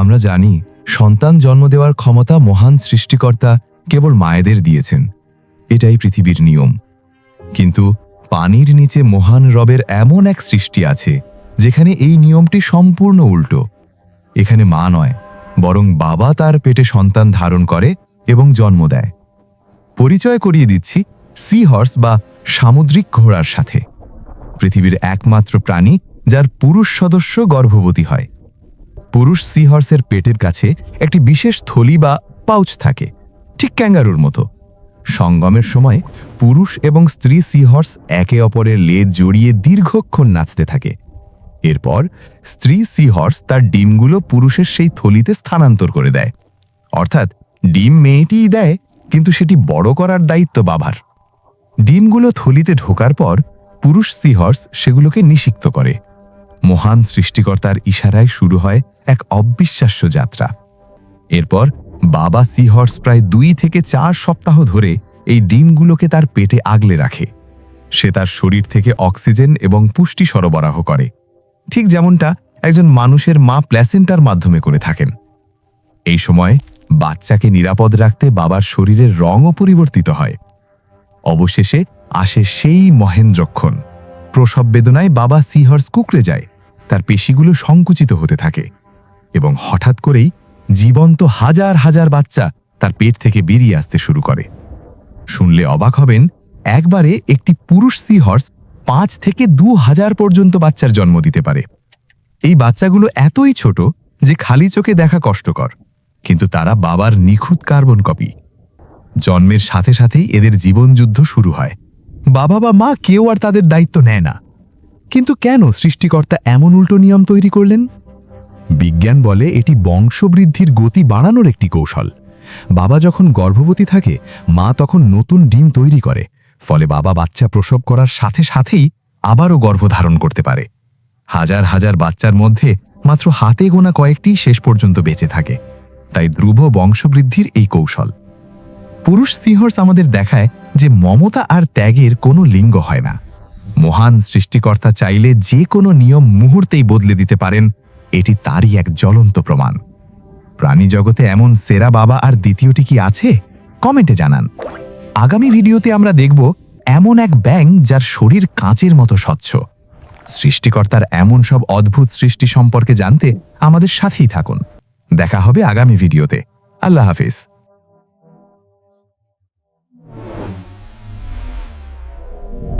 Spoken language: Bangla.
আমরা জানি সন্তান জন্ম দেওয়ার ক্ষমতা মহান সৃষ্টিকর্তা কেবল মায়েদের দিয়েছেন। এটাই পৃথিবীর নিয়ম। কিন্তু পানির নিচে মহান রবের এমন এক সৃষ্টি আছে, যেখানে এই নিয়মটি সম্পূর্ণ উল্টো। এখানে মা নয়, বরং বাবা তার পেটে সন্তান ধারণ করে এবং জন্ম দেয়। পরিচয় করিয়ে দিচ্ছি সি হর্স বা সামুদ্রিক ঘোড়ার সাথে। পৃথিবীর একমাত্র প্রাণী যার পুরুষ সদস্য গর্ভবতী হয়। পুরুষ সিহর্সের পেটের কাছে একটি বিশেষ থলি বা পাউচ থাকে, ঠিক ক্যাঙ্গারুর মতো। সঙ্গমের সময় পুরুষ এবং স্ত্রী সিহর্স একে অপরের লেজ জড়িয়ে দীর্ঘক্ষণ নাচতে থাকে। এরপর স্ত্রী সিহর্স তার ডিমগুলো পুরুষের সেই থলিতে স্থানান্তর করে দেয়। অর্থাৎ ডিম মেয়েটিই দেয়, কিন্তু সেটি বড় করার দায়িত্ব বাবার। ডিমগুলো থলিতে ঢোকার পর পুরুষ সিহর্স সেগুলোকে নিষিক্ত করে। মহান সৃষ্টিকর্তার ইশারায় শুরু হয় এক অবিশ্বাস্য যাত্রা। এরপর বাবা সিহর্স প্রায় দুই থেকে চার সপ্তাহ ধরে এই ডিমগুলোকে তার পেটে আগলে রাখে। সে তার শরীর থেকে অক্সিজেন এবং পুষ্টি সরবরাহ করে। ঠিক যেমনটা একজন মানুষের মা প্ল্যাসেন্টার মাধ্যমে করে থাকেন। এই সময় বাচ্চাকে নিরাপদ রাখতে বাবার শরীরের রঙও পরিবর্তিত হয়। অবশেষে আসে সেই মহেন্দ্রক্ষণ। প্রসব বেদনায় বাবা সিহর্স কুকড়ে যায়। তার পেশিগুলো সংকুচিত হতে থাকে এবং হঠাৎ করেই জীবন্ত হাজার হাজার বাচ্চা তার পেট থেকে বেরিয়ে আসতে শুরু করে। শুনলে অবাক হবেন, একবারে একটি পুরুষ সিহর্স পাঁচ থেকে দু হাজার পর্যন্ত বাচ্চার জন্ম দিতে পারে। এই বাচ্চাগুলো এতই ছোট যে খালি চোখে দেখা কষ্টকর, কিন্তু তারা বাবার নিখুঁত কার্বন কপি। জন্মের সাথে সাথেই এদের জীবনযুদ্ধ শুরু হয়। বাবা বা মা কেউ আর তাদের দায়িত্ব নেয় না। কিন্তু কেন সৃষ্টিকর্তা এমন উল্টো নিয়ম তৈরি করলেন? বিজ্ঞান বলে এটি বংশবৃদ্ধির গতি বাড়ানোর একটি কৌশল। বাবা যখন গর্ভবতী থাকে, মা তখন নতুন ডিম তৈরি করে। ফলে বাবা বাচ্চা প্রসব করার সাথে সাথেই আবারও গর্ভধারণ করতে পারে। হাজার হাজার বাচ্চার মধ্যে মাত্র হাতে গোনা কয়েকটি শেষ পর্যন্ত বেঁচে থাকে। তাই ধ্রুব বংশবৃদ্ধির এই কৌশল। পুরুষ সিংহর্স আমাদের দেখায় যে মমতা আর ত্যাগের কোনো লিঙ্গ হয় না। মহান সৃষ্টিকর্তা চাইলে যে কোনো নিয়ম মুহূর্তেই বদলে দিতে পারেন, এটি তারই এক জ্বলন্ত প্রমাণ। প্রাণী জগতে এমন সেরা বাবা আর দ্বিতীয়টি কি আছে? কমেন্টে জানান। আগামী ভিডিওতে আমরা দেখব এমন এক ব্যাং যার শরীর কাঁচের মতো স্বচ্ছ। সৃষ্টিকর্তার এমন সব অদ্ভুত সৃষ্টি সম্পর্কে জানতে আমাদের সাথেই থাকুন। দেখা হবে আগামী ভিডিওতে। আল্লাহ হাফিজ।